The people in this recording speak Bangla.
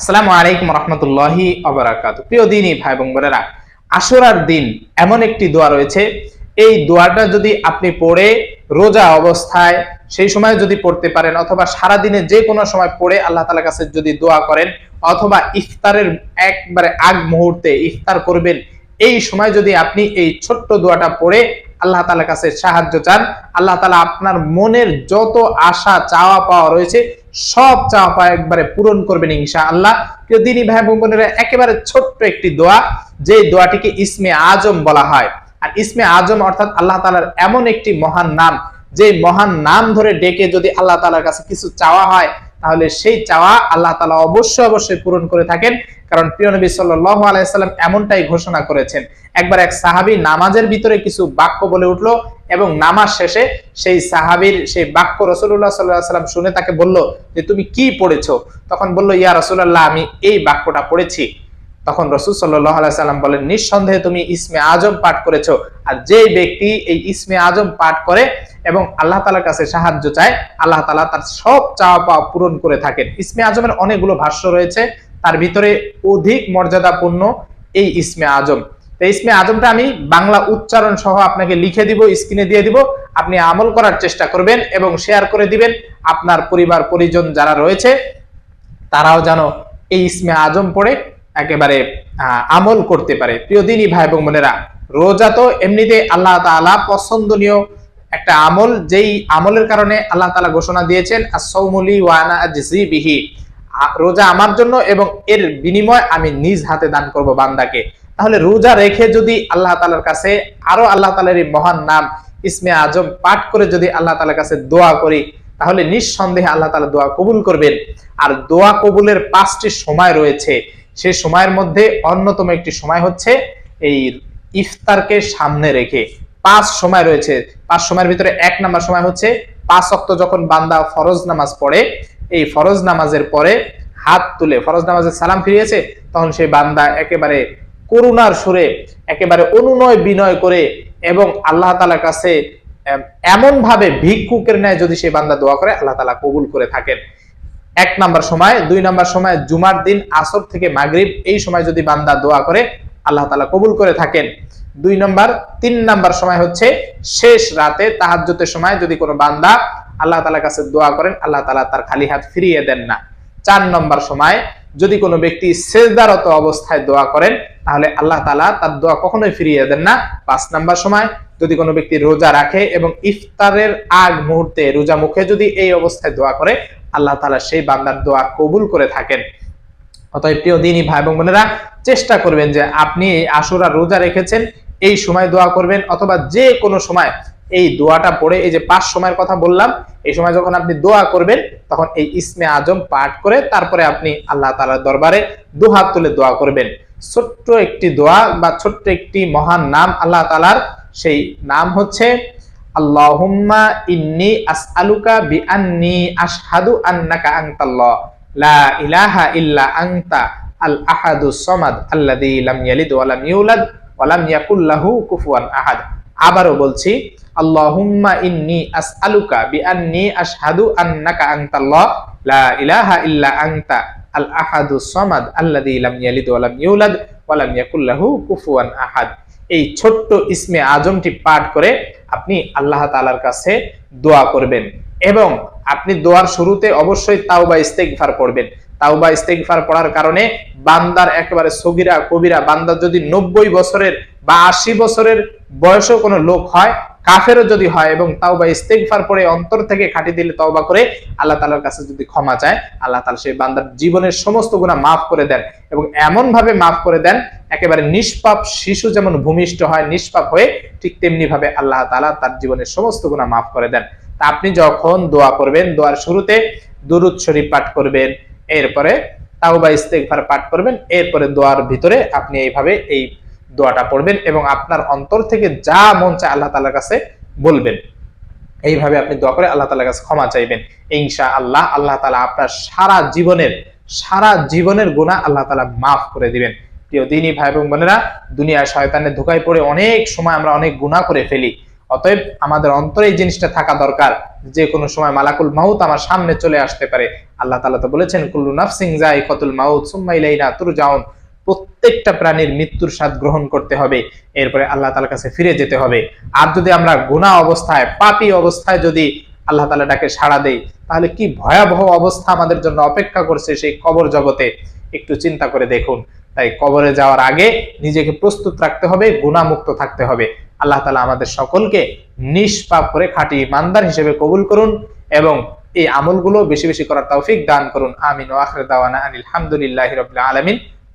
আসসালামু আলাইকুম রহমতুল্লাহি অবরাকাত প্রিয় দিনই ভাই বোন বোনেরা, আশুরার দিন এমন একটি দোয়া রয়েছে। এই দোয়াটা যদি আপনি পড়ে রোজা অবস্থায়, সেই সময় যদি পড়তে পারেন, অথবা সারা দিনে যে কোনো সময় পড়ে আল্লাহ তালার কাছে যদি দোয়া করেন, অথবা ইফতারের একবারে আগ মুহূর্তে ইফতার করবেন, এই সময় যদি আপনি এই ছোট্ট দোয়াটা পড়ে আল্লাহ তালার কাছে সাহায্য চান, আল্লাহ তালা আপনার মনের যত আশা চাওয়া পাওয়া রয়েছে সব চাওয়া একবারে পূরণ করবেন ইনশা আল্লাহ প্রিয় দিনী ভাই বোনেরা, একেবারে ছোট্ট একটি দোয়া যে দোয়াটিকে ইসমে আজম বলা হয়। আর ইসমে আজম অর্থাৎ আল্লাহ তালার এমন একটি মহান নাম যে মহান নাম ধরে ডেকে যদি আল্লাহ তালার কাছে কিছু চাওয়া হয়, তাহলে সেই চাওয়া আল্লাহ তালা অবশ্যই অবশ্যই পূরণ করে থাকেন। কারণ প্রিয় নবী সাল্লাহ আলাইসাল্লাম এমনটাই ঘোষণা করেছেন। একবার এক সাহাবি নামাজের ভিতরে কিছু বাক্য বলে উঠল এবং নামাজ শেষে সেই সাহাবির সেই বাক্য রসুল্লাহ সাল্লাহ সাল্লাম শুনে তাকে বলল যে, তুমি কি পড়েছো? তখন বলল, ইয়া রসুল্লাহ আমি এই বাক্যটা পড়েছি। তখন রসুল সাল্লাহ সাল্লাম বলেন, নিঃসন্দেহে তুমি ইসমে আজম পাঠ করেছ আর যে ব্যক্তি এই ইসমে আজম পাঠ করে এবং আল্লাহ তালার কাছে সাহায্য চায়, আল্লাহ তালা তার সব চাওয়া পাওয়া পূরণ করে থাকেন। ইসমে আজমের অনেকগুলো ভাষ্য রয়েছে, তার ভিতরে অধিক মর্যাদাপূর্ণ এই ইসমে আজম। তো ইসমে আজমটা আমি বাংলা উচ্চারণ সহ আপনাকে লিখে দিব, স্ক্রিনে দিয়ে দিব। আপনি আমল করার চেষ্টা করবেন এবং শেয়ার করে দিবেন আপনার পরিবার, পরিজন যারা রয়েছে, তারাও যেন এই ইসমে আজম পড়ে একেবারে আমল করতে পারে। প্রিয় দিনই ভাই এবং বোনেরা, রোজা তো এমনিতে আল্লাহ তাআলা পছন্দনীয় একটা আমল, যেই আমলের কারণে আল্লাহ তাআলা ঘোষণা দিয়েছেন আসৌমুলি ওয়ানা বিহি। রোজা আমার জন্য এবং এর বিনিময় আমি নিজ হাতে দান করব বান্দাকে। তাহলে রোজা রেখে যদি আল্লাহ তালার কাছে আরও আল্লাহ তালার এই মহান নাম ইসমে আজম পাঠ করে যদি আল্লাহ তালার কাছে দোয়া করি, তাহলে নিঃসন্দেহে আল্লাহ তালা দোয়া কবুল করবেন। আর দোয়া কবুলের পাঁচটি সময় রয়েছে। সেই সময়ের মধ্যে অন্যতম একটি সময় হচ্ছে এই ইফতারকে সামনে রেখে। পাঁচ সময় রয়েছে। পাঁচ সময়ের ভিতরে এক নাম্বার সময় হচ্ছে পাঁচ অক্ত যখন বান্দা ফরজ নামাজ পড়ে, এই ফরজ নামাজের পরে হাত তুলে, ফরজ নামাজের সালাম ফিরিয়েছে, তখন সেই বান্দা একেবারে করুণার সুরে একেবারে অনুনয় বিনয় করে এবং আল্লাহ তালার কাছে এমন ভাবে ভিক্ষুকের ন্যায় যদি সেই বান্দা দোয়া করে, আল্লাহ তালা কবুল করে থাকেন। এক নাম্বার সময়, দুই নাম্বার সময়, জুমার দিন, আসর থেকে মাগরিব, এই সময় যদি বান্দা দোয়া করে, আল্লাহ তালা কবুল করে থাকেন। দুই নম্বর, তিন নাম্বার সময় হচ্ছে শেষ রাতে তাহাজ্যতের সময় যদি কোনো বান্দা আল্লাহ তালার কাছে দোয়া করেন, আল্লাহ তালা তার খালি হাত ফিরিয়ে দেন না। চার নম্বর সময়, যদি কোনো ব্যক্তি সেজদারত অবস্থায় দোয়া করেন তাহলে আল্লাহ তালা তার দোয়া কখনোই ফিরিয়ে দেন না। পাঁচ নাম্বার সময়, যদি কোনো ব্যক্তি রোজা রাখে এবং ইফতারের আগ মুহূর্তে রোজা মুখে যদি এই অবস্থায় দোয়া করে, আল্লাহ তালা সেই বান্দার দোয়া কবুল করে থাকেন। অতএব প্রিয় দিনই ভাই এবং বোনেরা, চেষ্টা করবেন যে আপনি এই আশুরা রোজা রেখেছেন, এই সময় দোয়া করবেন অথবা যে কোনো সময় এই দোয়াটা পড়ে, এই যে পাঁচ সময়ের কথা বললাম, এই সময় যখন আপনি দোয়া করবেন, তখন এই ইসমে আজম পাঠ করে তারপরে আপনি আল্লাহ তালার দরবারে দুহাত তুলে দোয়া করবেন। ছোট্ট একটি দোয়া বা ছোট্ট একটি মহান নাম আল্লাহ তালার সেই নাম হচ্ছে, আল্লাহুম্মা ইন্নি আসআলুকা বিআন্নি আশহাদু আন্নাকা আনতাল্লাহ। লা ইলাহা ইল্লা আনতা আল আহাদু সমাদ আল্লাযী লাম ইয়ালিদ ওয়া লাম ইউলাদ ওয়া লাম ইয়াকুল কুফুয়ান আহাদ। আবারও বলছি, আল্লাহুম্মা ইন্নি আসআলুকা বিআন্নি আশহাদু আন্নাকা আনতাল্লাহ। লা ইলাহা ইল্লা আনতা আল আহাদু সমাদ আল্লাযী লাম ইয়ালিদ ওয়া লাম ইউলাদ ওয়া লাম ইয়াকুল কুফুয়ান আহাদ। এই ছোট্ট ইসমে আজমটি পাঠ করে আপনি আল্লাহ তালার কাছে দোয়া করবেন এবং আপনি দোয়ার শুরুতে অবশ্যই তাওবা ইস্তেগফার পড়বেন। তাওবা ইস্তেগফার পড়ার কারণে বান্দার একেবারে সগিরা কবিরা বান্দার যদি নব্বই বছরের বা আশি বছরের বয়সও কোনো লোক হয় কাফেরও যদি হয় এবং তাও বা ইস্তেগফার পরে অন্তর থেকে খাটি দিলে তওবা করে, আল্লাহ তালার কাছে যদি ক্ষমা চায়, আল্লাহ তালা সেই বান্দার জীবনের সমস্ত গুণা মাফ করে দেন এবং এমন ভাবে মাফ করে দেন, একেবারে নিষ্পাপ শিশু যেমন ভূমিষ্ঠ হয়, নিষ্পাপ হয়ে ঠিক তেমনি ভাবে আল্লাহ তালা তার জীবনের সমস্ত গুণা মাফ করে দেন। তা আপনি যখন দোয়া করবেন, দোয়ার শুরুতে দুরুদ শরীফ পাঠ করবেন, এরপরে তাওবা ইস্তেগফার পাঠ করবেন, এরপরে দোয়ার ভিতরে আপনি এইভাবে এই দোয়াটা পড়বেন এবং আপনার অন্তর থেকে যা মন চায় আল্লাহ তালার কাছে বলবেন। এইভাবে আপনি দোয়া করে আল্লাহ তালার কাছে ক্ষমা চাইবেন। ইনশা আল্লাহ আল্লাহ তালা আপনার সারা জীবনের সারা জীবনের গুণা আল্লাহ তালা মাফ করে দিবেন। প্রিয় দিনী ভাই এবং বোনেরা দুনিয়া শয়তানের ধোকায় পড়ে অনেক সময় আমরা অনেক গুণা করে ফেলি। অতএব আমাদের অন্তরে এই জিনিসটা থাকা দরকার, যে কোনো সময় মালাকুল মাউত আমার সামনে চলে আসতে পারে। আল্লাহ তাআলা তো বলেছেন, কুল্লু নাফসিং যাই কতুল মাউত, সুম্মা ইলাইনা তুরজাউন। প্রত্যেকটা প্রাণীর মৃত্যুর স্বাদ গ্রহণ করতে হবে। এরপরে আল্লাহ তাআলার কাছে ফিরে যেতে হবে। আর যদি আমরা গুনাহ অবস্থায়, পাপি অবস্থায় যদি আল্লাহ তাআলা ডাকে সাড়া দেই, তাহলে কি ভয়াবহ অবস্থা আমাদের জন্য অপেক্ষা করছে সেই কবর জগতে? একটু চিন্তা করে দেখুন। তাই কবরে যাওয়ার আগে নিজেকে প্রস্তুত রাখতে হবে গুণামুক্ত থাকতে হবে। আল্লাহ তালা আমাদের সকলকে নিষ্পাপ করে খাঁটি ইমানদার হিসেবে কবুল করুন এবং এই আমলগুলো বেশি বেশি করার তৌফিক দান করুন। আমিন। ও আখরে দাওয়ানা আনিল হামদুলিল্লাহি রাব্বিল আলামিন।